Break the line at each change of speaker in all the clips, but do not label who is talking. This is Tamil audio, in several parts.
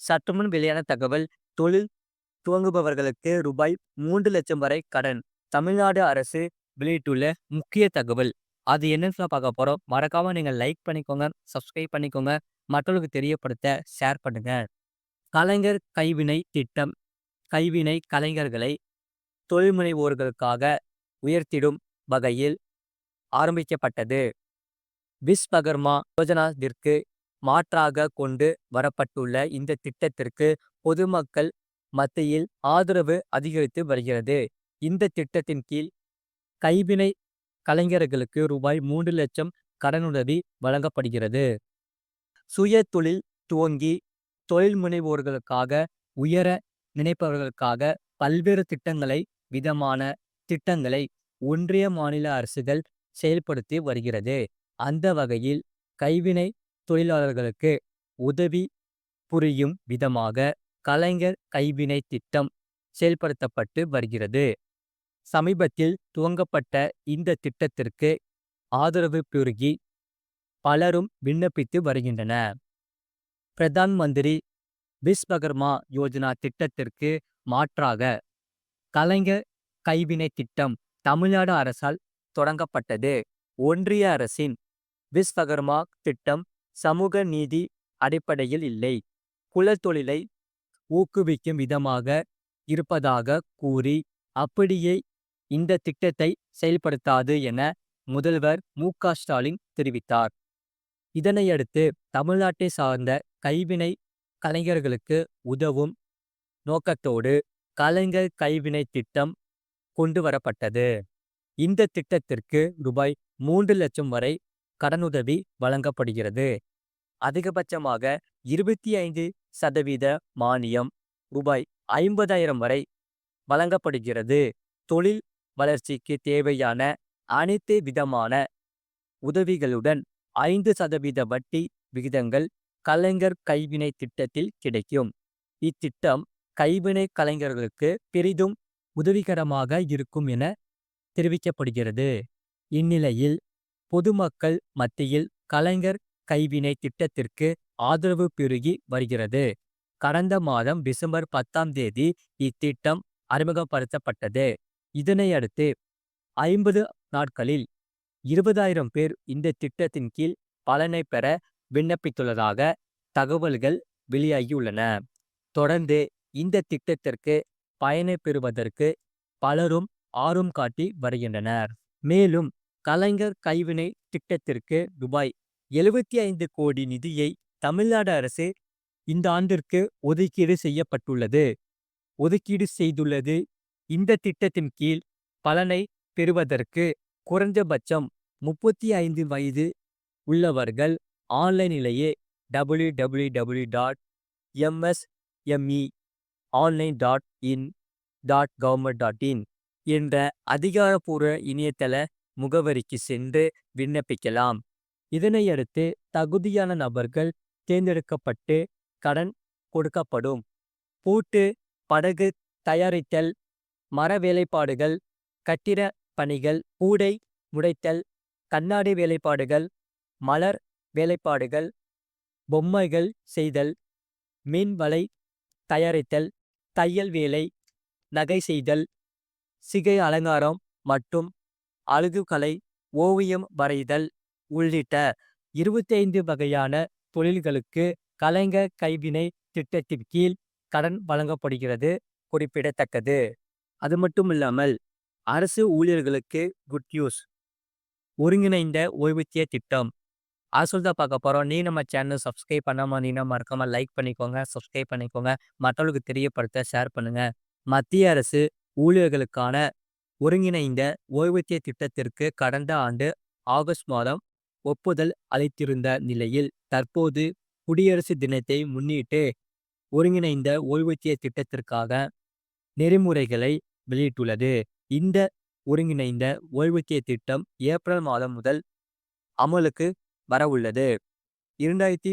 சற்றுமுன் வெளியான தகவல் தொழில் துவங்குபவர்களுக்கு ரூபாய் மூன்று லட்சம் வரை கடன் தமிழ்நாடு அரசு வெளியிட்டுள்ள முக்கிய தகவல். அது என்னன்னு பார்க்க போறோம். மறக்காம நீங்க லைக் பண்ணிக்கோங்க சப்ஸ்கிரைப் பண்ணிக்கோங்க. மற்றவர்களுக்கு தெரியப்படுத்த ஷேர் பண்ணுங்க. கலைஞர் கைவினை திட்டம். கைவினை கலைஞர்களை தொழில் முனைவோர்களுக்காக உயர்த்திடும் வகையில் ஆரம்பிக்கப்பட்டது. விஸ்வகர்மா யோஜனாவிற்கு மாற்றாக கொண்டு வரப்பட்டுள்ள இந்த திட்டத்திற்கு பொதுமக்கள் மத்தியில் ஆதரவு அதிகரித்து வருகிறது. இந்த திட்டத்தின் கீழ் கைவினை கலைஞர்களுக்கு ரூபாய் மூன்று லட்சம் கடனுதவி வழங்கப்படுகிறது. சுய தொழில் துவங்கி தொழில் முனைவோர்களுக்காக உயர நினைப்பவர்களுக்காக பல்வேறு திட்டங்களை விதமான திட்டங்களை ஒன்றிய மாநில அரசுகள் செயல்படுத்தி வருகிறது. அந்த வகையில் கைவினை தொழிலாளர்களுக்கு உதவி புரியும் விதமாக கலைஞர் கைவினை திட்டம் செயல்படுத்தப்பட்டு வருகிறது. சமீபத்தில் துவங்கப்பட்ட இந்த திட்டத்திற்கு ஆதரவு பெருகி பலரும் விண்ணப்பித்து வருகின்றன பிரதான் மந்திரி விஸ்வகர்மா யோஜனா திட்டத்திற்கு மாற்றாக கலைஞர் கைவினை திட்டம் தமிழ்நாடு அரசால் தொடங்கப்பட்டது. ஒன்றிய அரசின் விஸ்வகர்மா திட்டம் சமூக நீதி அடிப்படையில் இல்லை. குலத்தொழிலை ஊக்குவிக்கும் விதமாக இருப்பதாக கூறி அப்படியே இந்த திட்டத்தை செயல்படுத்தாது என முதல்வர் மு. ஸ்டாலின் தெரிவித்தார். இதனையடுத்து தமிழ்நாட்டை சார்ந்த கைவினை கலைஞர்களுக்கு உதவும் நோக்கத்தோடு கலைஞர் கைவினை திட்டம் கொண்டு வரப்பட்டது. இந்த திட்டத்திற்கு ரூபாய் மூன்று லட்சம் வரை கடனுதவி வழங்கப்படுகிறது. அதிகபட்சமாக இருபத்தி ஐந்து சதவீத மானியம் ரூபாய் ஐம்பதாயிரம் வரை வழங்கப்படுகிறது. தொழில் வளர்ச்சிக்கு தேவையான அனைத்து விதமான உதவிகளுடன் ஐந்து சதவீத வட்டி விகிதங்கள் கலைஞர் கைவினை திட்டத்தில் கிடைக்கும். இத்திட்டம் கைவினை கலைஞர்களுக்கு பெரிதும் உதவிகரமாக இருக்கும் என தெரிவிக்கப்படுகிறது. இந்நிலையில் பொதுமக்கள் மத்தியில் கலைஞர் கைவினை திட்டத்திற்கு ஆதரவு பெருகி வருகிறது. கடந்த மாதம் டிசம்பர் பத்தாம் தேதி இத்திட்டம் அறிமுகப்படுத்தப்பட்டது. இதனையடுத்து ஐம்பது நாட்களில் இருபதாயிரம் பேர் இந்த திட்டத்தின் கீழ் பலனை பெற விண்ணப்பித்துள்ளதாக தகவல்கள் வெளியாகியுள்ளன. தொடர்ந்து இந்த திட்டத்திற்கு பயனை பெறுவதற்கு பலரும் ஆர்வம் காட்டி வருகின்றனர். மேலும் கலைஞர் கைவினை திட்டத்திற்கு ரூபாய் எழுபத்தி ஐந்து கோடி நிதியை தமிழ்நாடு அரசு இந்த ஆண்டிற்கு ஒதுக்கீடு செய்யப்பட்டுள்ளது. ஒதுக்கீடு செய்துள்ளது. இந்த திட்டத்தின் கீழ் பலனை பெறுவதற்கு குறைந்தபட்சம் முப்பத்தி ஐந்து வயது உள்ளவர்கள் ஆன்லைனிலேயே W W W dot MSME online dot in dot government dot in என்ற அதிகாரப்பூர்வ இணையதள முகவரிக்கு சென்று விண்ணப்பிக்கலாம். இதனையடுத்து தகுதியான நபர்கள் தேர்ந்தெடுக்கப்பட்டு கடன் கொடுக்கப்படும். பூட்டு படகு தயாரித்தல் மர வேலைப்பாடுகள் கட்டிட பணிகள் கூடை முடைத்தல் கண்ணாடி வேலைப்பாடுகள் மலர் வேலைப்பாடுகள் பொம்மைகள் செய்தல் மீன்வலை தயாரித்தல் தையல் வேலை நகை செய்தல் சிகை அலங்காரம் மற்றும் அழுகுகலை ஓவியம் வரைதல் உள்ளிட்ட இருபத்தைந்து வகையான தொழில்களுக்கு கலைஞ கைவினை திட்டத்தின் கீழ் கடன் வழங்கப்படுகிறது குறிப்பிடத்தக்கது. அது மட்டும் இல்லாமல் அரசு ஊழியர்களுக்கு குட் நியூஸ் ஒருங்கிணைந்த ஓய்வூத்திய திட்டம். அரசு தான் பார்க்க போகிறோம் நீ நம்ம சேனல் சப்ஸ்கிரைப் பண்ணாமல் நீனா மறக்காம லைக் பண்ணிக்கோங்க சப்ஸ்கிரைப் பண்ணிக்கோங்க. மற்றவர்களுக்கு தெரியப்படுத்த ஷேர் பண்ணுங்க. மத்திய அரசு ஊழியர்களுக்கான ஒருங்கிணைந்த ஓய்வூதிய திட்டத்திற்கு கடந்த ஆண்டு ஆகஸ்ட் மாதம் ஒப்புதல் அளித்திருந்த நிலையில் தற்போது குடியரசு தினத்தை முன்னிட்டு ஒருங்கிணைந்த ஓய்வூதிய திட்டத்திற்காக நெறிமுறைகளை வெளியிட்டுள்ளது. இந்த ஒருங்கிணைந்த ஓய்வூதிய திட்டம் ஏப்ரல் மாதம் முதல் அமலுக்கு வரவுள்ளது. இரண்டாயிரத்தி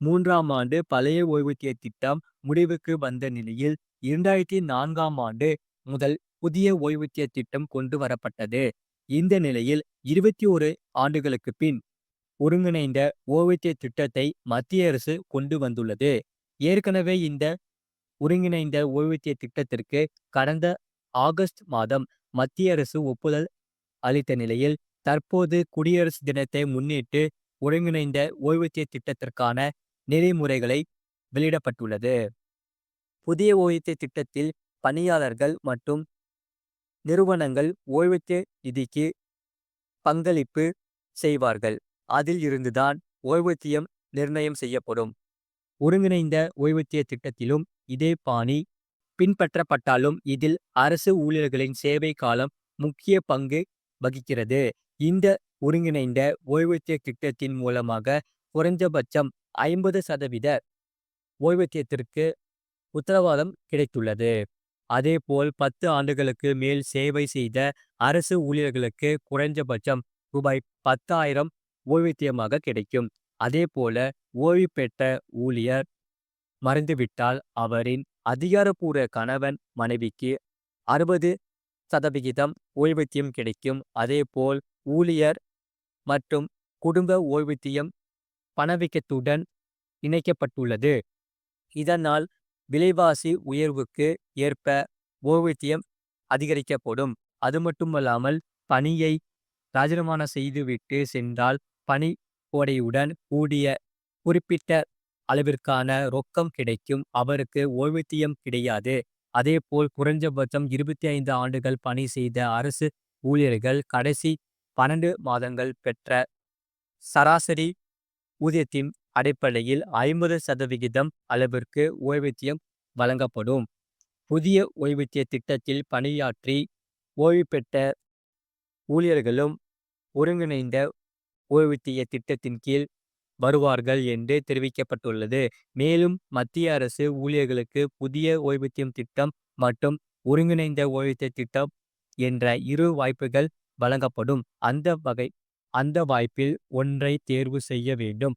மூன்றாம் ஆண்டு பழைய ஓய்வூதிய திட்டம் முடிவுக்கு வந்த நிலையில் இரண்டாயிரத்தி நான்காம் ஆண்டு முதல் புதிய ஓய்வூதிய திட்டம் கொண்டு வரப்பட்டது. இந்த நிலையில் இருபத்தி ஒரு ஆண்டுகளுக்கு பின் ஒருங்கிணைந்த ஓய்வூதிய திட்டத்தை மத்திய அரசு கொண்டு வந்துள்ளது. ஏற்கனவே இந்த ஒருங்கிணைந்த ஓய்வூதிய திட்டத்திற்கு கடந்த ஆகஸ்ட் மாதம் மத்திய அரசு ஒப்புதல் அளித்த நிலையில் தற்போது குடியரசு தினத்தை முன்னிட்டு ஒருங்கிணைந்த ஓய்வூதிய திட்டத்திற்கான நெறிமுறைகளை வெளியிடப்பட்டுள்ளது. புதிய ஓய்வூதிய திட்டத்தில் பணியாளர்கள் மற்றும் நிறுவனங்கள் ஓய்வூதிய நிதிக்கு பங்களிப்பு செய்வார்கள். அதில் இருந்துதான் ஓய்வூதியம் நிர்ணயம் செய்யப்படும். ஒருங்கிணைந்த ஓய்வூதிய திட்டத்திலும் இதே பாணி பின்பற்றப்பட்டாலும் இதில் அரசு ஊழியர்களின் சேவை காலம் முக்கிய பங்கு வகிக்கிறது. இந்த ஒருங்கிணைந்த ஓய்வூதிய திட்டத்தின் மூலமாக குறைந்தபட்சம் ஐம்பது சதவீத ஓய்வூதியத்திற்கு உத்தரவாதம் கிடைத்துள்ளது. அதேபோல் பத்து ஆண்டுகளுக்கு மேல் சேவை செய்த அரசு ஊழியர்களுக்கு குறைஞ்சபட்சம் ரூபாய் பத்தாயிரம் ஓய்வூதியமாக கிடைக்கும். அதேபோல ஓய்வு பெற்ற ஊழியர் மறைந்துவிட்டால் அவரின் அதிகாரப்பூர்வ கணவன் மனைவிக்கு அறுபது சதவிகிதம் ஓய்வூதியம் கிடைக்கும். அதேபோல் ஊழியர் மற்றும் குடும்ப ஓய்வூதியம் பணவீக்கத்துடன் இணைக்கப்பட்டுள்ளது. இதனால் விலைவாசி உயர்வுக்கு ஏற்ப ஓய்வூதியம் அதிகரிக்கப்படும். அது மட்டுமல்லாமல் பணியை ராஜினாமா செய்துவிட்டு சென்றால் பணி கோடையுடன் கூடிய குறிப்பிட்ட அளவிற்கான ரொக்கம் கிடைக்கும். அவருக்கு ஓய்வூதியம் கிடையாது. அதேபோல் குறைஞ்சபட்சம் இருபத்தி ஐந்து ஆண்டுகள் பணி செய்த அரசு ஊழியர்கள் கடைசி பன்னெண்டு மாதங்கள் பெற்ற சராசரி ஊதியத்தின் அடிப்படையில் ஐம்பது சதவிகிதம் அளவிற்கு ஓய்வூதியம் வழங்கப்படும். புதிய ஓய்வூதிய திட்டத்தில் பணியாற்றி ஓய்வு பெற்ற ஊழியர்களும் ஒருங்கிணைந்த ஓய்வூதிய திட்டத்தின் கீழ் வருவார்கள் என்று தெரிவிக்கப்பட்டுள்ளது. மேலும் மத்திய அரசு ஊழியர்களுக்கு புதிய ஓய்வூதியம் திட்டம் மற்றும் ஒருங்கிணைந்த ஓய்வூதிய திட்டம் என்ற இரு வாய்ப்புகள் வழங்கப்படும். அந்த வகை அந்த வாய்ப்பில் ஒன்றை தேர்வு செய்ய வேண்டும்.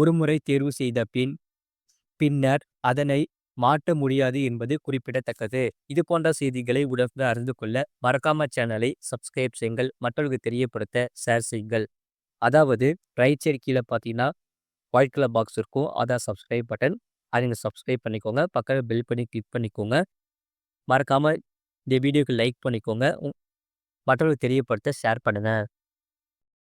ஒருமுறை தேர்வு செய்த பின் பின்னர் அதனை மாற்ற முடியாது என்பது குறிப்பிடத்தக்கது. இது போன்ற செய்திகளை உடனே அறிந்து கொள்ள மறக்காம சேனலை சப்ஸ்கிரைப் செய்யுங்கள். மற்றவர்களுக்கு தெரியப்படுத்த ஷேர் செய்யுங்கள். அதாவது ரைட் சைடு கீழே பார்த்தீங்கன்னா ஒயிட் கலர் பாக்ஸ் இருக்கும். அதான் சப்ஸ்கிரைப் பட்டன் அதை நீங்கள் சப்ஸ்கிரைப் பண்ணிக்கோங்க. பக்கத்தில் பில் பண்ணி கிளிக் பண்ணிக்கோங்க. மறக்காமல் இந்த வீடியோக்கு லைக் பண்ணிக்கோங்க. மற்றவர்களுக்கு தெரியப்படுத்த ஷேர் பண்ணுங்கள்